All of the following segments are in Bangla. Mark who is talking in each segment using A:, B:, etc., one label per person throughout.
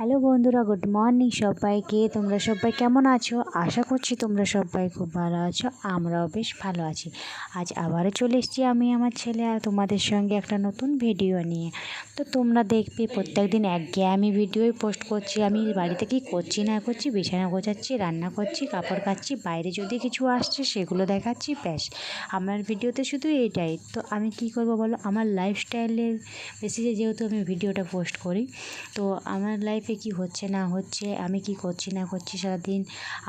A: হ্যালো বন্ধুরা, গুড মর্নিং সবাইকে। তোমরা সবাই কেমন আছো? আশা করছি তোমরা সবাই খুব ভালো আছো, আমরাও বেশ ভালো আছি। আজ আবারও চলে এসেছি আমি, আমার ছেলে আর তোমাদের সঙ্গে একটা নতুন ভিডিও নিয়ে। তো তোমরা দেখবে প্রত্যেক দিন একঘেয়েমি ভিডিওই পোস্ট করছি। আমি বাড়িতে কি করছি না করছি, বিছানা গোছাচ্ছি, রান্না করছি, কাপড় কাচ্ছি, বাইরে যদি কিছু আসছে সেগুলো দেখাচ্ছি, ব্যাস। আমার ভিডিওতে শুধু এটাই। তো আমি কি করব বলো? আমার লাইফস্টাইলের বেসিসে যেহেতু আমি ভিডিওটা পোস্ট করি, তো আমার লাইফে কি হচ্ছে না হচ্ছে, আমি কি করছি না করছি সারাদিন,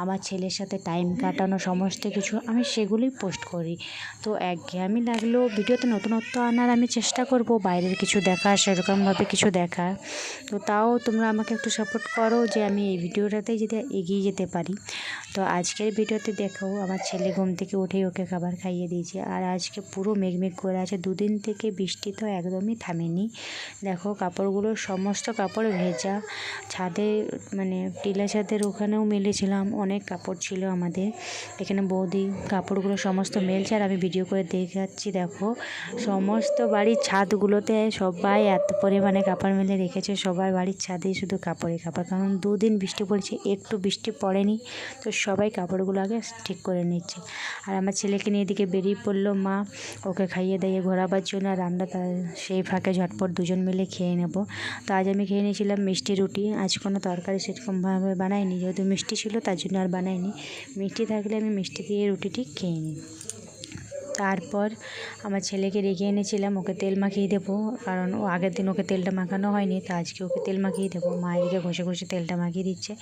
A: আমার ছেলের সাথে টাইম কাটানো সমস্ত কিছু, আমি সেগুলোই পোস্ট করি। তো একঘেয়েমি লাগলেও ভিডিওতে নতুনত্ব আনার আমি চেষ্টা করব বাইরের কিছু দেখা সেরকমভাবে কিছু দেখা তো তাও তোমরা আমাকে একটু সাপোর্ট করো যে আমি এই ভিডিওটাতেই যদি এগিয়ে যেতে পারি। তো আজকের ভিডিওতে দেখো, আমার ছেলে ঘুম থেকে উঠেই ওকে খাবার খাইয়ে দিয়েছে। আর আজকে পুরো মেঘমেঘ করে আছে, দুদিন থেকে বৃষ্টি তো একদমই থামেনি। দেখো, কাপড়গুলো সমস্ত কাপড় ভেজা। ছাদে মানে টিলা ছাদের ওখানেও মেলেছিলাম, অনেক কাপড় ছিল আমাদের। এখানে বৌদি কাপড়গুলো সমস্ত মেলছে আর আমি ভিডিও করে দেখাচ্ছি, দেখো। সমস্ত বাড়ির ছাদগুলোতে সবাই এত পরিমাণে কাপড় মেলে রেখেছে, সবার বাড়ির ছাদেই শুধু কাপড়ে কাপড়। কারণ দুদিন বৃষ্টি পড়েছে, একটু বৃষ্টি পড়েনি, তো সবাই কাপড়গুলো আগে ঠিক করে নিচ্ছে। আর আমার ছেলেকে নিয়ে এদিকে বেরিয়ে পড়ল মা, ওকে খাইয়ে দাইয়ে ঘোরাবার জন্য, আর আমরা তার সেই ফাঁকে ঝটপট দুজন মিলে খেয়ে নেব। তো আজ আমি খেয়ে নিয়েছিলাম মিষ্টি রুটি। আজ কোনো তরকারি সেরকমভাবে বানাইনি, যেহেতু মিষ্টি ছিল তার জন্য আর বানাইনি। মিষ্টি থাকলে আমি মিষ্টি দিয়ে রুটিটি খেয়ে নিই। তারপর আমার ছেলেকে রেখে এনেছিলাম, ওকে তেল মাখিয়ে দেবো, কারণ ও আগের দিন ওকে তেলটা মাখানো হয়নি, তো আজকে ওকে তেল মাখিয়ে দেবো। মা এদিকে ঘষে ঘষে তেলটা মাখিয়ে দিচ্ছে।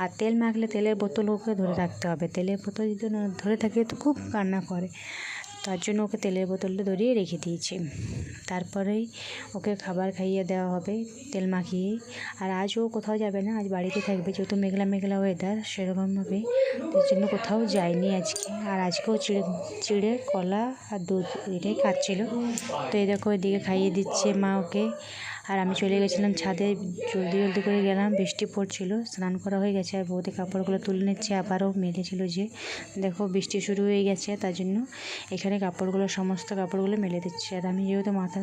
A: আর তেল মাখলে তেলের বোতল ওকে ধরে রাখতে হবে। তেলের বোতল যদি ধরে থাকে তো খুব কান্না করে। তার জন্য ওকে তেলের বোতলটা ধরিয়ে রেখে দিয়েছি। তারপরেই ওকে খাবার খাইয়ে দেওয়া হবে, তেল মাখিয়ে। আর আজ ও কোথাও যাবে না, আজ বাড়িতে থাকবে, যেহেতু মেঘলা মেঘলা ওয়েদার সেরকমভাবে তার জন্য কোথাও যায়নি আজকে। আর আজকেও চিড়ে চিড়ে, কলা আর দুধ এটাই খাচ্ছিল। তো দেখো, এদিকে খাইয়ে দিচ্ছে মা ওকে। আর আমি চলে গেছিলাম ছাদে, জলদি জলদি করে গেলাম, বৃষ্টি পড়ছিল, স্নান করা হয়ে গেছে, আর বৌদি কাপড়গুলো তুলে নিচ্ছে, আবারও মেলেছিল যে, দেখো বৃষ্টি শুরু হয়ে গেছে, তার জন্য এখানে কাপড়গুলো, সমস্ত কাপড়গুলো মেলে দিচ্ছে। আর আমি যেহেতু মাথা,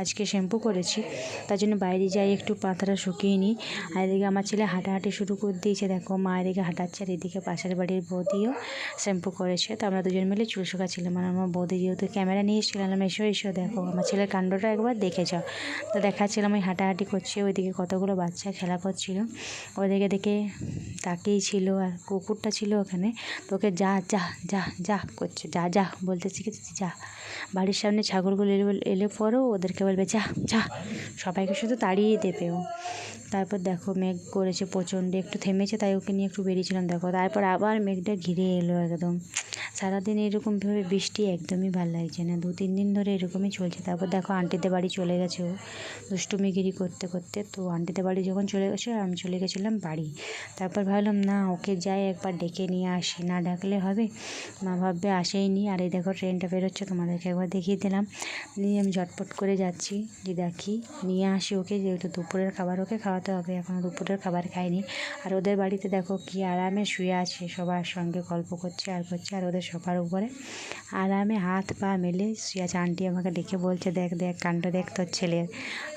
A: আজকে শ্যাম্পু করেছি, তার জন্য বাইরে যাই, একটু পাতাটা শুকিয়ে নিই। আর এদিকে আমার ছেলে হাঁটাহাঁটি শুরু করে দিয়েছে, দেখো মা এদিকে হাঁটাচ্ছে, আর এদিকে পাশের বাড়ির বৌদিও শ্যাম্পু করেছে। তো আমরা দুজন মিলে চুল শুকাচ্ছিলাম, আর আমার বৌদি যেহেতু ক্যামেরা নিয়ে এসেছিলাম এসো এসো, দেখো, আমার ছেলের কাণ্ডটা একবার দেখে যাও। তো দেখাচ্ছিলাম আমি হাঁটাহাঁটি করছি, ওইদিকে কতগুলো বাচ্চা খেলা করছিল। ওদিকে দেখে তাকেই ছিল, আর কুকুরটা ছিল ওখানে। তোকে যা যা যা যা করছে, যা যা বলতে শিখেছি যা। বাড়ির সামনে ছাগলগুলো এলে এলে পরও ওদেরকে বলবে, যা যা। সবাইকে শুধু তাড়িয়ে দেবে ও। তারপর দেখো মেঘ করেছে প্রচণ্ড, একটু থেমেছে তাই ওকে নিয়ে একটু বেরিয়েছিলাম, দেখো। তারপর আবার মেঘটা ঘিরে এলো একদম। সারাদিন এরকমভাবে বৃষ্টি একদমই ভালো লাগছে না। দু, তিন দিন ধরে এরকমই চলছে। তারপর দেখো আন্টিদের বাড়ি চলে গেছে ও দুষ্টুমিগিরি করতে করতে। তো আন্টিদের বাড়ি যখন চলে গেছে আমি চলে গেছিলাম বাড়ি। তারপর ভাবলাম, না, ওকে যাই একবার ডেকে নিয়ে আসি। না ডাকলে হবে? মা ভাববে, আসেইনি। আর এই দেখো ট্রেনটা বেরোচ্ছে, তোমাদেরকে একবার দেখিয়ে দিলাম। নিয়ে আমি ঝটপট করে যাচ্ছি। যে দেখি, নিয়ে আসি ওকে। যেহেতু দুপুরের খাবার ওকে খাওয়াতে হবে এখনও দুপুরের খাবার খাইনি। আর ওদের বাড়িতে দেখো কি আরামে শুয়ে আছে, সবার সঙ্গে গল্প করছে আর করছে। আর ওদের সোফার উপরে। আরামে হাত পা মেলে আছে। আন্টি আমাকে ডেকে বলছে, দেখ দেখ কাণ্ড দেখ তোর ছেলের।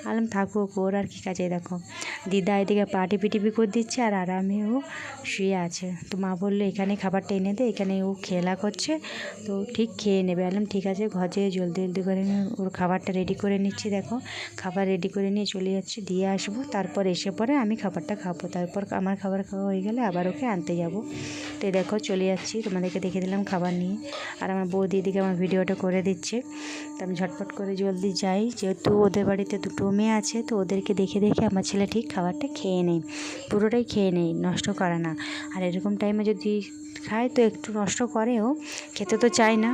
A: আলাম থাকুক, ওর আর কী কাজে দেখো। দিদা এদিকে পা টিপি টিপি করে দিচ্ছে আর আরামে ও শুয়ে আছে। তো মা বলল, এখানে খাবারটা এনে দে, এখানে ও খেলা করছে। তো ঠিক খেয়ে নেবে। আলাম, ঠিক আছে, ঘরে জলদি জলদি করে ওর খাবারটা রেডি করে নিচ্ছি, দেখো। খাবার রেডি করে নিয়ে চলে যাচ্ছি, দিয়ে আসব। তারপর এসে পরে আমি খাবারটা খাব। তারপর আমার খাবার খাওয়া হয়ে গেলে আবার ওকে আনতে যাব। তো দেখো চলে যাচ্ছি, তোমাদেরকে দেখে দিলাম খাবার নিয়ে। আর আমার বউ দিদিকে আমার ভিডিওটা করে দিচ্ছে। তো আমি ঝটপট করে জলদি যাই। যেহেতু ওদের বাড়িতে দুটো মেয়ে আছে, তো ওদেরকে দেখে দেখে আমার ছেলে ঠিক খাবারটা খেয়ে নেই। পুরোটাই খেয়ে নেই, নষ্ট করে না। আর এরকম টাইমে যদি খায়, তো একটু নষ্ট করেও, খেতে তো চায় না।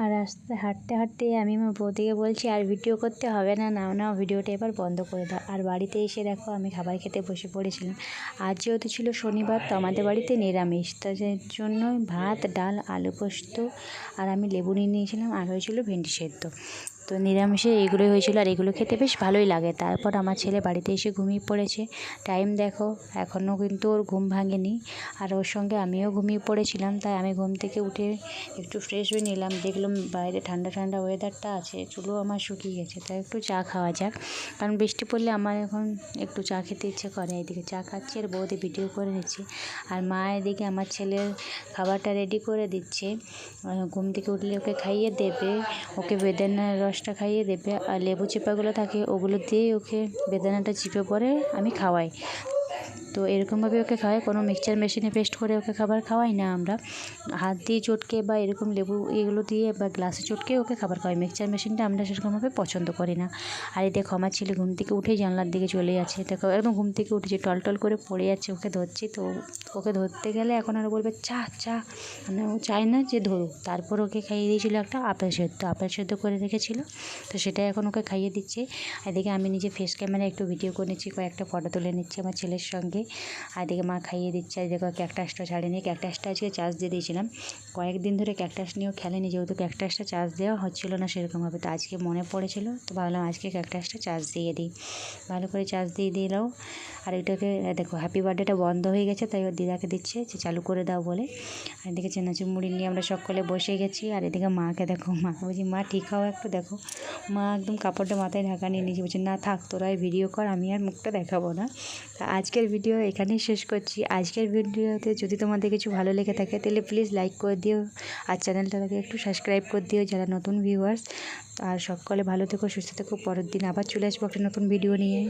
A: আর রাস্তায় হাঁটতে হাঁটতে আমি আমার বৌদিকে বলছি, আর ভিডিও করতে হবে না, নাও নাও ভিডিওটা এবার বন্ধ করে দাও। আর বাড়িতে এসে দেখো, আমি খাবার খেতে বসে পড়েছিলাম। আজ যেহেতু ছিল শনিবার, তো আমাদের বাড়িতে নিরামিষ। তো জন্য ভাত, ডাল, আলু পোস্ত আর আমি লেবু নিয়ে নিয়েছিলাম, আর হয়েছিল ভেন্ডি সেদ্ধ। তো নিরামিষে এগুলোই হয়েছিল আর এগুলো খেতে বেশ ভালোই লাগে। তারপর আমার ছেলে বাড়িতে এসে ঘুমিয়ে পড়েছে। টাইম দেখো, এখনও কিন্তু ওর ঘুম ভাঙেনি। আর ওর সঙ্গে আমিও ঘুমিয়ে পড়েছিলাম, তাই আমি ঘুম থেকে উঠে একটু ফ্রেশ হয়ে নিলাম। দেখলাম বাইরে ঠান্ডা ঠান্ডা ওয়েদারটা আছে, চুলও আমার শুকিয়ে গেছে, তাই একটু চা খাওয়া যাক। কারণ বৃষ্টি পড়লে আমার এখন একটু চা খেতে ইচ্ছে করে এদিকে চা খাচ্ছি আর বৌদি ভিডিও করে নিচ্ছে। আর মা এদিকে আমার ছেলের খাবারটা রেডি করে দিচ্ছে। ঘুম থেকে উঠলে ওকে খাইয়ে দেবে, ওকে বেদানার রসটা খাইয়ে দেবে আর লেবু চিপাগুলো থাকে ওগুলো দিয়েই ওকে বেদানাটা চিপে পরে আমি খাওয়াই। তো এরকমভাবে ওকে খাওয়াই, কোনো মিক্সচার মেশিনে পেস্ট করে ওকে খাবার খাওয়াই না আমরা। হাত দিয়ে চটকে বা এরকম লেবু এগুলো দিয়ে বা গ্লাসে চটকে ওকে খাবার খাওয়াই। মিক্সচার মেশিনটা আমরা সেরকমভাবে পছন্দ করি না। আর এই দেখো আমার ছেলে ঘুম থেকে উঠে জানলার দিকে চলে যাচ্ছে। দেখো একদম ঘুম থেকে উঠেছে টল করে পড়ে যাচ্ছে ওকে ধরছি। তো ওকে ধরতে গেলে এখন আরও বলবে, চা চা। মানে ও চায় না যে ধরুক। তারপর ওকে খাইয়ে দিয়েছিল একটা আপেল সেদ্ধ। আপেল সেদ্ধ করে রেখেছিল। তো সেটা এখন ওকে খাইয়ে দিচ্ছে। এদিকে আমি নিজে ফেস ক্যামেরা একটু ভিডিও করে নিচ্ছি কয়েকটা ফটো তুলে নিচ্ছি আমার ছেলের সঙ্গে। আর এদিকে মা খাইয়ে দিচ্ছে, আর দেখো ক্যাকটাসটা ছাড়েনি। ক্যাকটাসটা আজকে চার্জ দিয়ে দিয়েছিলাম। কয়েকদিন ধরে ক্যাকটাস নিয়েও খেলেনি, যেহেতু ক্যাকটাসটা চার্জ দেওয়া হচ্ছিল না সেরকমভাবে। তো আজকে মনে পড়েছিল, তো ভাবলাম আজকে ক্যাকটাসটা চার্জ দিয়ে দিই। ভালো করে চার্জ দিয়ে দিলাও আর এটাকে দেখো হ্যাপি বার্থডেটা বন্ধ হয়ে গেছে, তাই ওর দিদাকে দিচ্ছে যে চালু করে দাও বলে। আর এদিকে চেনাচুর মুড়ি নিয়ে আমরা সকলে বসে গেছি, আর এদিকে মাকে দেখো মাকে বলছি, মা, ঠিক হও একটু দেখো। মা একদম কাপড়টা মাথায় ঢাকা নিয়ে নিয়েছে, বলছে, না থাক, তোরাই ভিডিও কর, আমি আর মুখটা দেখাবো না। তা আজকের ভিডিও এখানেই শেষ করছি। আজকের ভিডিওতে যদি তোমাদের কিছু ভালো লেগে থাকে, তাহলে প্লিজ লাইক করে দিও। আর চ্যানেলটাকে একটু সাবস্ক্রাইব করে দিও, যারা নতুন ভিউয়ার্স আর সকলে ভালো থেকো, সুস্থ থেকো। পরের দিন আবার চলে আসব একটা নতুন ভিডিও নিয়ে।